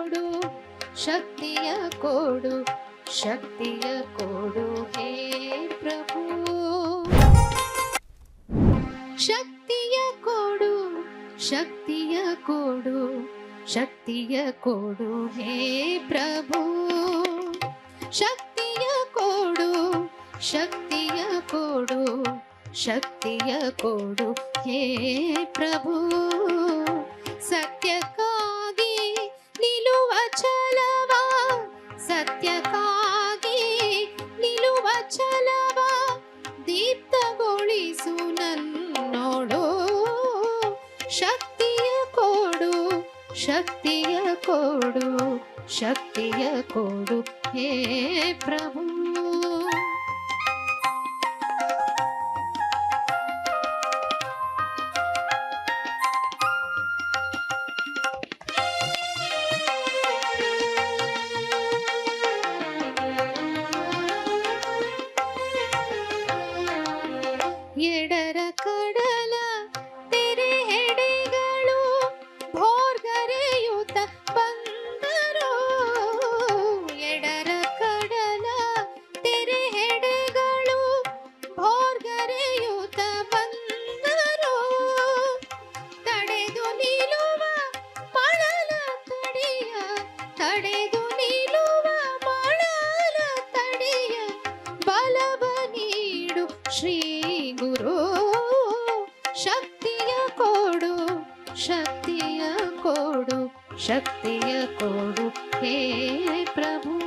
ಕೊಡು, ಶಕ್ತಿಯ ಕೊಡು ಶಕ್ತಿಯ ಕೊಡು ಹೇ ಪ್ರಭು. ಶಕ್ತಿಯ ಕೊಡು ಶಕ್ತಿಯ ಕೊಡು ಶಕ್ತಿಯ ಕೊಡು ಹೇ ಪ್ರಭು. ಶಕ್ತಿಯ ಕೊಡು ಶಕ್ತಿಯ ಕೊಡು ಶಕ್ತಿಯ ಕೊಡು ಹೇ ಪ್ರಭು. ಶಕ್ತಿಯ ಕೊಡು ಶಕ್ತಿಯ ಕೊಡು ಹೇ ಪ್ರಭು ತಡೆದು ನಿಲ್ಲುವ ಮಳಲ ತಡೆಯ ಬಲವ ನೀಡು ಶ್ರೀ ಗುರು. ಶಕ್ತಿಯ ಕೊಡು ಶಕ್ತಿಯ ಕೊಡು ಶಕ್ತಿಯ ಕೊಡು. ಹೇ ಪ್ರಭು.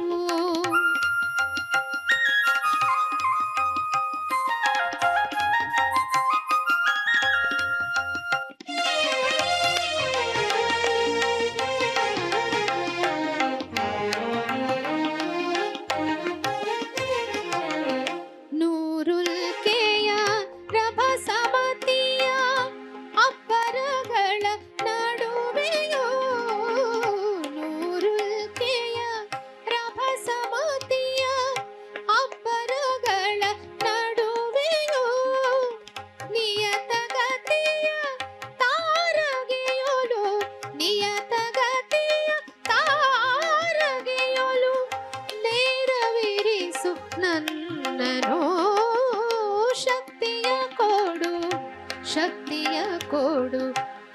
ಶಕ್ತಿಯ ಕೊಡು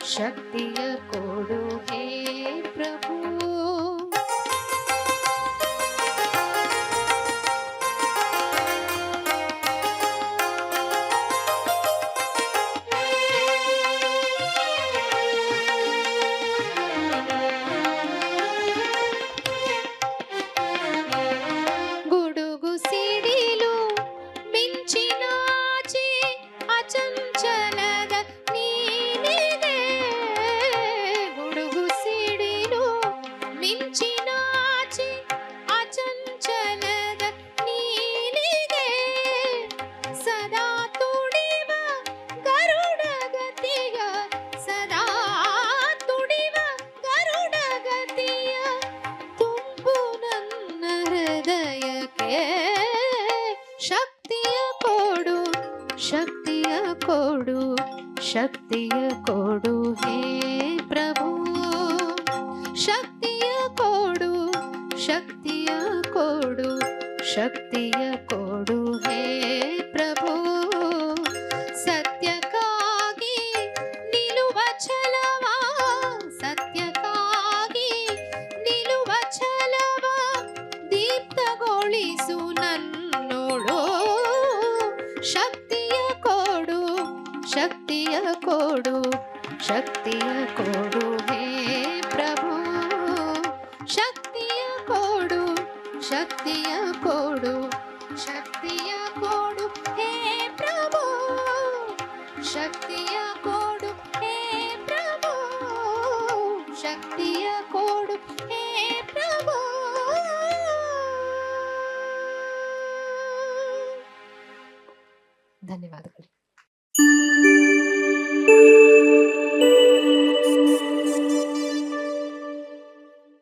ಶಕ್ತಿಯ ಕೊಡು ಹೇ ಪ್ರಭು ಶಕ್ತಿಯ ಕೊಡು ಶಕ್ತಿಯ ಕೊಡು ಶಕ್ತಿಯ ಕೊಡು ಹೇ ಪ್ರಭು. ಶಕ್ತಿಯ ಕೊಡು ಶಕ್ತಿಯ ಕೊಡು ಶಕ್ತಿಯ ಕೊಡು ಹೇ ಶಕ್ತಿಯ ಕೊಡು ಶಕ್ತಿಯ ಕೊಡು ಹೇ ಪ್ರಭು ಶಕ್ತಿಯ ಕೊಡು ಶಕ್ತಿಯ ಕೊಡು ಶಕ್ತಿಯ ಕೊಡು ಹೇ ಪ್ರಭು ಶಕ್ತಿಯ ಕೊಡು ಹೇ ಪ್ರಭು ಶಕ್ತಿಯ ಕೊಡು ಹೇ ಪ್ರಭು ಧನ್ಯವಾದಗಳು